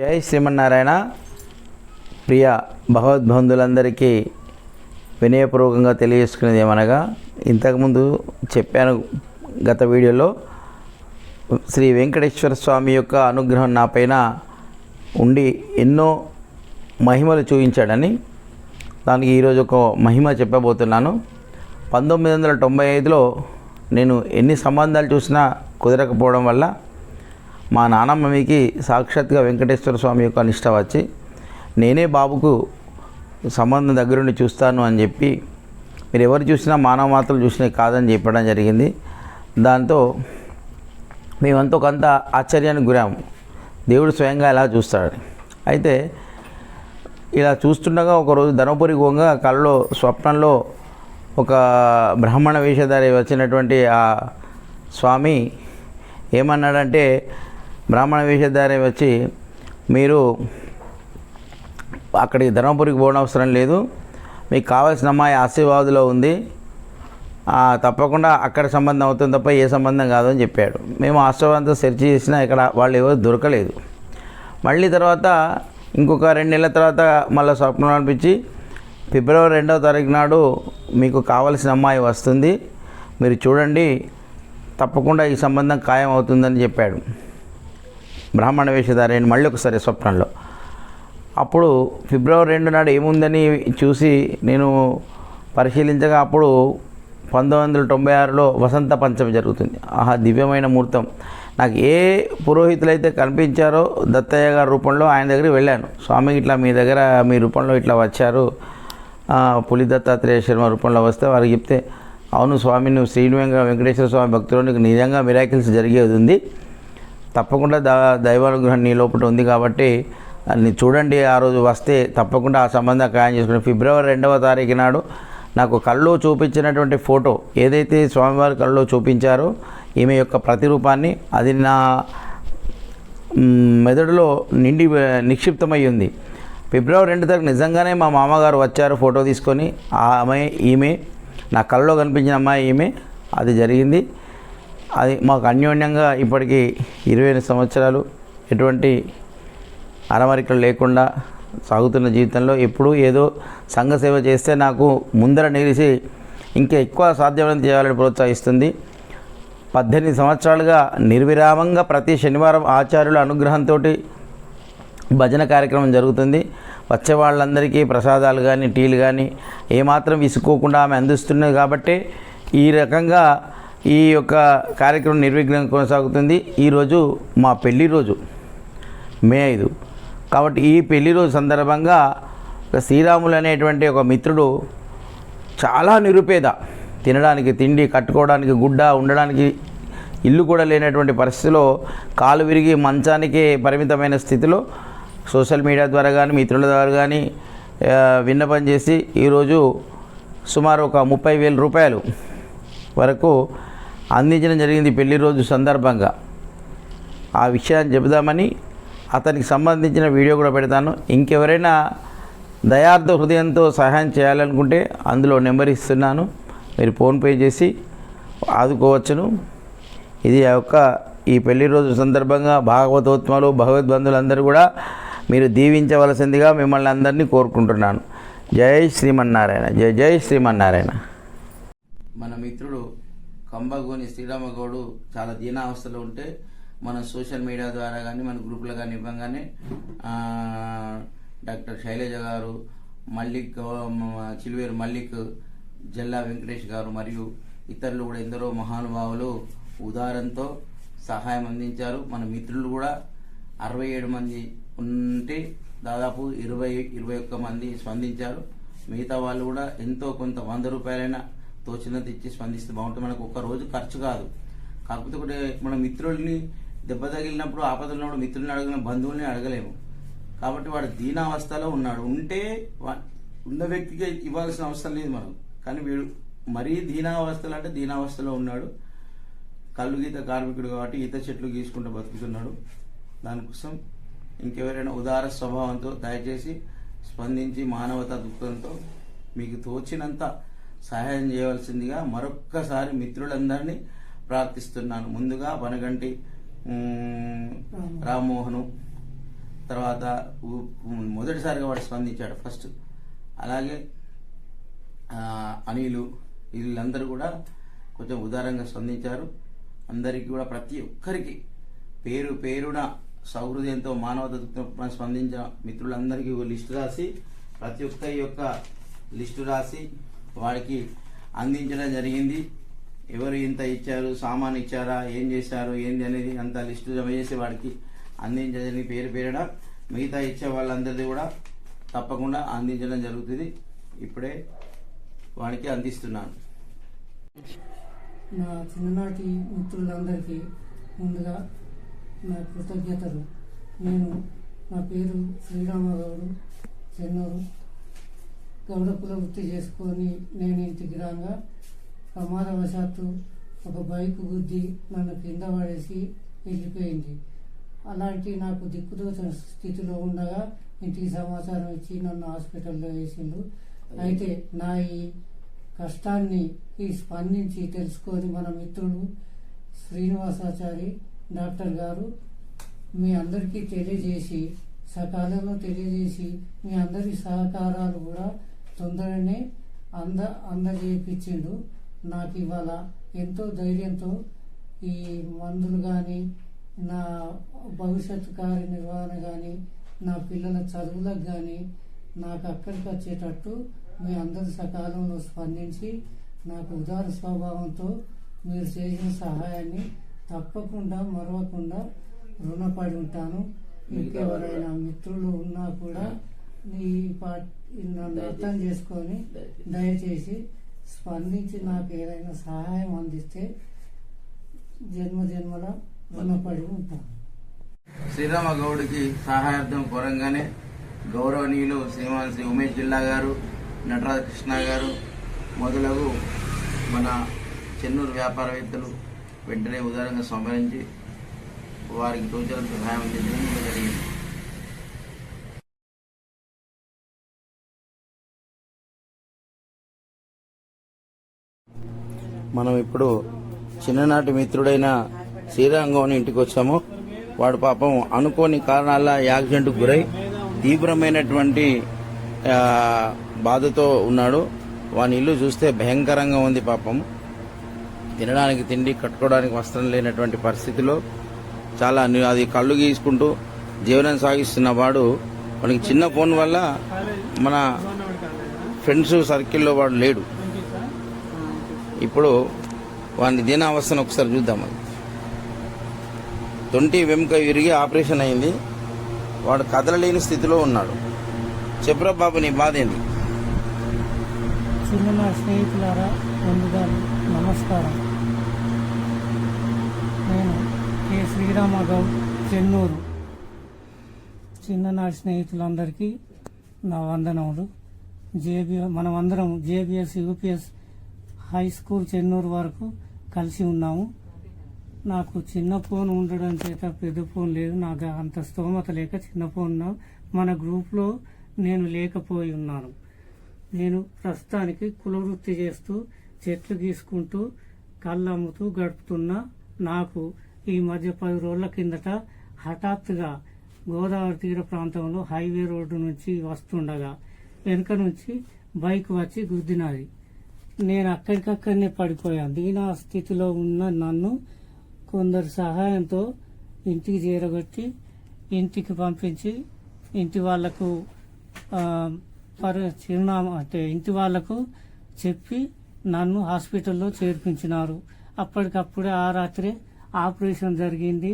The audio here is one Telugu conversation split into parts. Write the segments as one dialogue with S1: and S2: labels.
S1: జై శ్రీమన్నారాయణ. ప్రియ భగవద్బంధులందరికీ వినయపూర్వకంగా తెలియజేసుకునేది ఏమనగా ఇంతకుముందు చెప్పాను గత వీడియోలో శ్రీ వెంకటేశ్వర స్వామి యొక్క అనుగ్రహం నా పైన ఉండి ఎన్నో మహిమలు చూపించాడని దానికి ఈరోజు ఒక మహిమ చెప్పబోతున్నాను. పంతొమ్మిది వందల తొంభై ఐదులో నేను ఎన్ని సంబంధాలు చూసినా కుదరకపోవడం వల్ల మా నానమ్మకి సాక్షాత్గా వెంకటేశ్వర స్వామి యొక్క నిష్ట వచ్చి నేనే బాబుకు సంబంధం దగ్గరుండి చూస్తాను అని చెప్పి మీరు ఎవరు చూసినా మానవ మాత్రలు చూసినా కాదని చెప్పడం జరిగింది. దాంతో మేమంతా కొంత ఆశ్చర్యానికి గురాము. దేవుడు స్వయంగా ఎలా చూస్తాడని అయితే ఇలా చూస్తుండగా ఒకరోజు ధర్మపురి గోంగ కళ్ళలో స్వప్నంలో ఒక బ్రాహ్మణ వేషధారి వచ్చినటువంటి ఆ స్వామి ఏమన్నాడంటే బ్రాహ్మణ వేషధారి వచ్చి మీరు అక్కడికి ధర్మపురికి పోవడం అవసరం లేదు. మీకు కావాల్సిన అమ్మాయి ఆశీర్వాదులో ఉంది. తప్పకుండా అక్కడ సంబంధం అవుతుంది తప్ప ఏ సంబంధం కాదు అని చెప్పాడు. మేము ఆశీర్వాదంతో సెర్చ్ చేసినా ఇక్కడ వాళ్ళు ఎవరు దొరకలేదు. మళ్ళీ తర్వాత ఇంకొక రెండు నెలల తర్వాత మళ్ళీ స్వప్నం అనిపించి ఫిబ్రవరి రెండవ తారీఖు నాడు మీకు కావలసిన అమ్మాయి వస్తుంది. మీరు చూడండి. తప్పకుండా ఈ సంబంధం ఖాయం అవుతుందని చెప్పాడు. బ్రాహ్మణ వేషధారిని మళ్ళీ ఒకసారి స్వప్నంలో. అప్పుడు ఫిబ్రవరి రెండు నాడు ఏముందని చూసి నేను పరిశీలించగా అప్పుడు పంతొమ్మిది వందల తొంభై ఆరులో వసంత పంచమి జరుగుతుంది. ఆహా దివ్యమైన ముహూర్తం. నాకు ఏ పురోహితులైతే కనిపించారో దత్తయ్య గారి రూపంలో ఆయన దగ్గరికి వెళ్ళాను. స్వామి ఇట్లా మీ దగ్గర మీ రూపంలో ఇట్లా వచ్చారు. పులి దత్తాత్రేయ శర్మ రూపంలో వస్తే వారికి చెప్తే అవును స్వామి నువ్వు శ్రీనివంగా వెంకటేశ్వర స్వామి భక్తులు నీకు నిజంగా మిరాకిల్స్ జరిగేది ఉంది. తప్పకుండా ద దైవానుగ్రహం నీ లోపల ఉంది కాబట్టి అది చూడండి ఆ రోజు వస్తే తప్పకుండా ఆ సంబంధం ఖాయం చేసుకుని ఫిబ్రవరి రెండవ తారీఖు నాడు నాకు కళ్ళు చూపించినటువంటి ఫోటో ఏదైతే స్వామివారి కళ్ళు చూపించారో ఈమె యొక్క ప్రతిరూపాన్ని అది నా మెదడులో నిండి నిక్షిప్తమై ఉంది. ఫిబ్రవరి రెండు తారీఖు నిజంగానే మా మామగారు వచ్చారు ఫోటో తీసుకొని ఆ అమ్మాయి ఈమె నా కళ్ళలో కనిపించిన అమ్మాయి ఈమె అది జరిగింది. అది మాకు అన్యోన్యంగా ఇప్పటికీ ఇరవై ఎనిమిది సంవత్సరాలు ఎటువంటి అరమరికలు లేకుండా సాగుతున్న జీవితంలో ఎప్పుడూ ఏదో సంఘ సేవ చేస్తే నాకు ముందర నిలిచి ఇంకా ఎక్కువ సాధ్యమైనంత చేయాలని ప్రోత్సహిస్తుంది. పద్దెనిమిది సంవత్సరాలుగా నిర్విరామంగా ప్రతి శనివారం ఆచార్యుల అనుగ్రహంతో భజన కార్యక్రమం జరుగుతుంది. వచ్చే వాళ్ళందరికీ ప్రసాదాలు కానీ టీలు కానీ ఏమాత్రం విసుకోకుండా ఆమె అందిస్తున్నది కాబట్టి ఈ రకంగా ఈ యొక్క కార్యక్రమం నిర్విఘ్నంగా కొనసాగుతుంది. ఈరోజు మా పెళ్ళి రోజు మే ఐదు. కాబట్టి ఈ పెళ్ళి రోజు సందర్భంగా శ్రీరాములు అనేటువంటి ఒక మిత్రుడు చాలా నిరుపేద. తినడానికి తిండి కట్టుకోవడానికి గుడ్డ ఉండడానికి ఇల్లు కూడా లేనటువంటి పరిస్థితిలో కాలు విరిగి మంచానికే పరిమితమైన స్థితిలో సోషల్ మీడియా ద్వారా కానీ మిత్రుల ద్వారా కానీ విన్నపం చేసి ఈరోజు సుమారు ఒక ముప్పై వేల రూపాయలు వరకు అందించడం జరిగింది పెళ్ళి రోజు సందర్భంగా. ఆ విషయాన్ని చెబుదామని అతనికి సంబంధించిన వీడియో కూడా పెడతాను. ఇంకెవరైనా దయార్థ హృదయంతో సహాయం చేయాలనుకుంటే అందులో నెంబర్ ఇస్తున్నాను. మీరు ఫోన్పే చేసి ఆదుకోవచ్చును. ఇది యొక్క ఈ పెళ్ళి రోజు సందర్భంగా భాగవతోత్మలు భగవద్బంధులందరూ కూడా మీరు దీవించవలసిందిగా మిమ్మల్ని అందరినీ కోరుకుంటున్నాను. జై శ్రీమన్నారాయణ జై జై శ్రీమన్నారాయణ. మన మిత్రుడు కంబగోని శ్రీరామగౌడు చాలా దీనావస్థలో ఉంటే మన సోషల్ మీడియా ద్వారా కానీ మన గ్రూపులో కానీ ఇవ్వగానే డాక్టర్ శైలజ గారు మల్లిక్ చిలువేరు మల్లిక్ జల్లా వెంకటేష్ గారు మరియు ఇతరులు కూడా ఎందరో మహానుభావులు ఉదారంతో సహాయం అందించారు. మన మిత్రులు కూడా అరవై ఏడు మంది ఉంటే దాదాపు ఇరవై ఇరవై ఒక్క మంది స్పందించారు. మిగతా వాళ్ళు కూడా ఎంతో కొంత వంద రూపాయలైనా తోచినంత ఇచ్చి స్పందిస్తే బాగుంటుంది. మనకు ఒక రోజు ఖర్చు కాదు. కాకపోతే ఒకటి మన మిత్రుల్ని దెబ్బ తగిలినప్పుడు ఆపదలు ఉన్నప్పుడు మిత్రుల్ని అడగలేము బంధువుల్ని అడగలేము. కాబట్టి వాడు దీనావస్థలో ఉన్నాడు. ఉంటే వా- ఉన్న వ్యక్తికి ఇవ్వాల్సిన అవసరం లేదు మనం కానీ వీడు మరీ దీనావస్థలు అంటే దీనావస్థలో ఉన్నాడు. కళ్ళు గీత కార్మికుడు కాబట్టి ఈత చెట్లు గీసుకుంటూ బతుకుతున్నాడు. దానికోసం ఇంకెవరైనా ఉదార స్వభావంతో దయచేసి స్పందించి మానవతా దృక్పథంతో మీకు తోచినంత సహాయం చేయవలసిందిగా మరొక్కసారి మిత్రులందరినీ ప్రార్థిస్తున్నాను. ముందుగా వనగంటి రామ్మోహను. తర్వాత మొదటిసారిగా వాడు స్పందించాడు. ఫస్ట్ అలాగే అనిలు వీళ్ళందరూ కూడా కొంచెం ఉదారంగా స్పందించారు. అందరికీ కూడా ప్రతి ఒక్కరికి పేరు పేరున సౌహృదయంతో మానవతతో స్పందించిన మిత్రులందరికీ లిస్టు రాసి ప్రతి ఒక్కరి యొక్క లిస్టు రాసి వాడికి అందించడం జరిగింది. ఎవరు ఇంత ఇచ్చారు సామాన్ ఇచ్చారా ఏం చేశారు ఏంది అనేది అంత లిస్టు జమ చేసి వాడికి అందించడం జరిగింది పేరు పేరున మిగతా ఇచ్చే వాళ్ళందరిది కూడా తప్పకుండా అందించడం జరుగుతుంది. ఇప్పుడే వాడికి అందిస్తున్నాను.
S2: నా చిన్ననాటి మిత్రులందరికీ ముందుగా నా కృతజ్ఞతలు. నేను నా పేరు శ్రీరామగౌడు చెన్నూరు. గౌడ కుల చేసుకొని నేను ఇంటికిరాగా ప్రమాదవశాత్తు ఒక బైక్ గుద్ది నన్ను కింద పడేసి వెళ్ళిపోయింది. అలాంటి నాకు దిక్కుదోచిన స్థితిలో ఉండగా ఇంటికి సమాచారం ఇచ్చి నన్ను హాస్పిటల్లో వేసిండు. అయితే నా ఈ కష్టాన్ని ఈ స్పందించి తెలుసుకొని మన మిత్రుడు శ్రీనివాసాచారి డాక్టర్ గారు మీ అందరికీ తెలియజేసి సకాలంలో తెలియజేసి మీ అందరి సహకారాలు కూడా తొందరనే అంద అందజేపించిండు. నాకు ఇవాళ ఎంతో ధైర్యంతో ఈ మందులు కానీ నా భవిష్యత్తు కార్యనిర్వహణ కానీ నా పిల్లల చదువులకు కానీ నాకు అక్కడికి వచ్చేటట్టు మీ అందరి సకాలంలో స్పందించి నాకు ఉదార స్వభావంతో మీరు చేసిన సహాయాన్ని తప్పకుండా మరవకుండా రుణపడి ఉంటాను. ఇంకెవరైనా మిత్రులు ఉన్నా కూడా ఈ పా నన్ను అర్థం చేసుకొని దయచేసి స్పందించి నాకు ఏదైనా సహాయం అందిస్తే జన్మ జన్మల రుణపడి ఉంటాను
S1: శ్రీరామ గౌడ్కి సహాయార్థం కోరంగానే గౌరవనీయులు శ్రీమాన్ శ్రీ ఉమేష్ జిల్లా గారు నటరాజ కృష్ణ గారు మొదలగు మన చెన్నూరు వ్యాపారవేత్తలు వెంటనే ఉదారంగా సంభరించి వారికి తోచినంత సహాయం అందించడం మనం ఇప్పుడు చిన్ననాటి మిత్రుడైన శ్రీరాంగం ఇంటికి వచ్చాము. వాడు పాపం అనుకోని కారణాల యాక్సిడెంట్కు గురై తీవ్రమైనటువంటి బాధతో ఉన్నాడు. వాని ఇల్లు చూస్తే భయంకరంగా ఉంది పాపం. తినడానికి తిండి కట్టుకోవడానికి వస్త్రం లేనటువంటి పరిస్థితిలో చాలా అది కళ్ళు గీసుకుంటూ జీవనం సాగిస్తున్న వాడు మనకి చిన్న ఫోన్ వల్ల మన ఫ్రెండ్స్ సర్కిల్లో వాడు లేడు. ఇప్పుడు వాని దీనావస్థను ఒకసారి చూద్దాం అది. తొంటి వెముక విరిగి ఆపరేషన్ అయింది. వాడు కదలలేని స్థితిలో ఉన్నాడు. చెప్పురా బాబు నీ బాధ ఏంది?
S2: చిన్న నా స్నేహితులారా ముందుగా నమస్కారం. నేను కె. శ్రీరామగౌడ్ చెన్నూరు. చిన్ననాటి స్నేహితులందరికీ నా వందనములు. జేబీ మనమందరం JBS UPS high school Chennur వరకు కలిసి ఉన్నాము. నాకు చిన్న ఫోన్ ఉండడం చేత పెద్ద ఫోన్ లేదు. నాకు అంత స్తోమత లేక చిన్న ఫోన్ ఉన్నా మన గ్రూప్లో నేను లేకపోయి ఉన్నాను. నేను ప్రస్తుతానికి కులవృత్తి చేస్తూ చెట్లు గీసుకుంటూ కళ్ళు అమ్ముతూ గడుపుతున్నా నాకు ఈ మధ్య పది రోజుల కిందట హఠాత్తుగా గోదావరి తీర ప్రాంతంలో హైవే రోడ్డు నుంచి వస్తుండగా వెనుక నుంచి బైక్ వచ్చి గుద్దినది. నేను అక్కడికక్కడనే పడిపోయాను. దీనా స్థితిలో ఉన్న నన్ను కొందరు సహాయంతో ఇంటికి చేరగొట్టి ఇంటికి పంపించి ఇంటి వాళ్ళకు పరి చిరునామా అంటే ఇంటి వాళ్ళకు చెప్పి నన్ను హాస్పిటల్లో చేర్పించినారు. అప్పటికప్పుడే ఆ రాత్రి ఆపరేషన్ జరిగింది.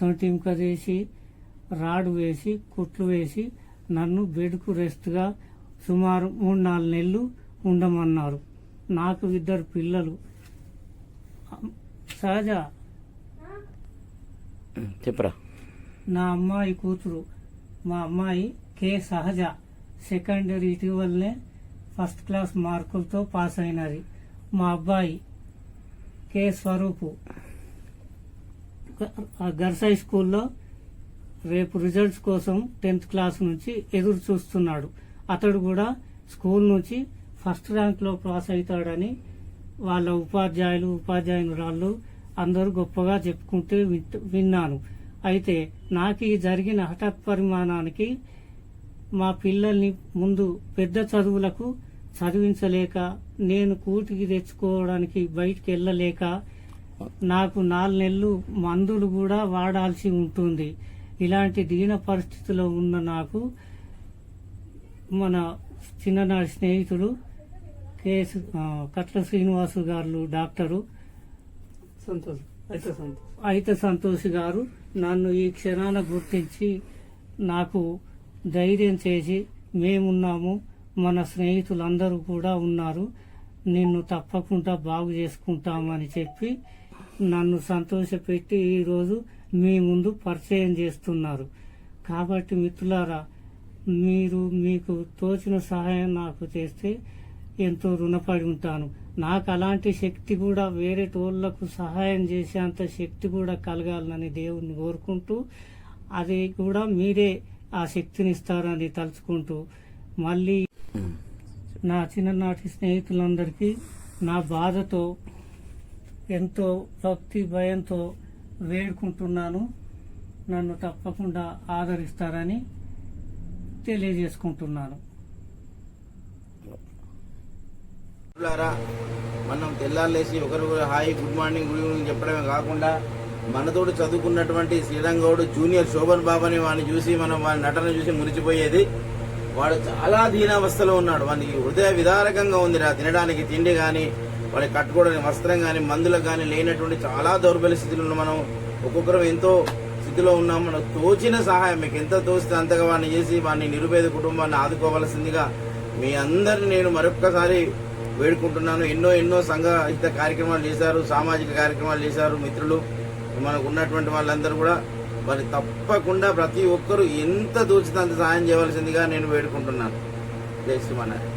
S2: తొంటింక చేసి రాడు వేసి కుట్లు వేసి నన్ను బెడ్కు రెస్ట్గా సుమారు మూడు నాలుగు నెలలు ఉండమన్నారు. నాకు ఇద్దరు పిల్లలు. సహజ.
S1: చెప్పురా.
S2: నా అమ్మాయి కూతురు. మా అమ్మాయి కె సహజ. సెకండ్ ఇయర్ ఇటీవలనే ఫస్ట్ క్లాస్ మార్కులతో పాస్ అయినది. మా అబ్బాయి కె స్వరూపు. గ- గర్సై స్కూల్లో రేపు రిజల్ట్స్ కోసం టెన్త్ క్లాస్ నుంచి ఎదురు చూస్తున్నాడు అతడు కూడా స్కూల్ నుంచి ఫస్ట్ ర్యాంక్లో పాస్ అవుతాడని వాళ్ళ ఉపాధ్యాయులు ఉపాధ్యాయురాళ్ళు అందరూ గొప్పగా చెప్పుకుంటూ విన్నాను. అయితే నాకు ఈ జరిగిన హఠాత్ పరిమాణానికి మా పిల్లల్ని ముందు పెద్ద చదువులకు చదివించలేక నేను కూటికి తెచ్చుకోవడానికి బయటికి వెళ్ళలేక నాకు నాలుగు నెలలు మందులు కూడా వాడాల్సి ఉంటుంది. ఇలాంటి దీన పరిస్థితిలో ఉన్న నాకు మన చిన్ననాటి స్నేహితుడు కేసు ఆ, కట్ల శ్రీనివాసు గారు డాక్టరు.
S3: సంతోష్. అయితే సంతోష్.
S2: అయితే సంతోష్ గారు నన్ను ఈ క్షణాన గుర్తించి నాకు ధైర్యం చేసి మేమున్నాము మన స్నేహితులందరూ కూడా ఉన్నారు నిన్ను తప్పకుండా బాగు చేసుకుంటామని చెప్పి నన్ను సంతోషపెట్టి ఈరోజు మీ ముందు పరిచయం చేస్తున్నారు. కాబట్టి మిత్రులారా మీరు మీకు తోచిన సహాయం నాకు చేస్తే ఎంతో రుణపడి ఉంటాను. నాకు అలాంటి శక్తి కూడా వేరే టోళ్ళకు సహాయం చేసేంత శక్తి కూడా కలగాలని దేవుణ్ణి కోరుకుంటూ అది కూడా మీరే ఆ శక్తిని ఇస్తారని తలుచుకుంటూ మళ్ళీ నా చిన్ననాటి స్నేహితులందరికీ నా బాధతో ఎంతో భక్తి భయంతో వేడుకుంటున్నాను. నన్ను తప్పకుండా ఆదరిస్తారని తెలియజేసుకుంటున్నాను
S1: మిత్రులారా మనం తెల్లారులేసి ఒకరికొకరు hi good morning good evening చెప్పడమే కాకుండా మనతోటి చదువుకున్నటువంటి శ్రీరంగౌడు జూనియర్ శోభన్ బాబాని వాడిని చూసి మనం వాడి నటన చూసి మురిచిపోయేది. వాడు చాలా దీనావస్థలో ఉన్నాడు. వానికి హృదయ విదారకంగా ఉంది రా. తినడానికి తిండి కానీ వాడి కట్టుకోవడానికి వస్త్రం కానీ మందులకు కానీ లేనటువంటి చాలా దౌర్బల్య స్థితిలో ఉన్న మనం ఒక్కొక్కరం ఎంతో స్థితిలో ఉన్నాం. మనకు తోచిన సహాయం మీకు ఎంత తోస్తే అంతగా వాడిని చేసి వాడిని నిరుపేద కుటుంబాన్ని ఆదుకోవాల్సిందిగా మీ అందరిని నేను మరొక్కసారి వేడుకుంటున్నాను. ఎన్నో ఎన్నో సంఘ హిత కార్యక్రమాలు చేశారు సామాజిక కార్యక్రమాలు చేశారు మిత్రులు. మనకు ఉన్నటువంటి వాళ్ళందరూ కూడా మరి తప్పకుండా ప్రతి ఒక్కరూ ఎంత దోచితే అంత సహాయం చేయవలసిందిగా నేను వేడుకుంటున్నాను. జై శ్రీమన్నారాయణ.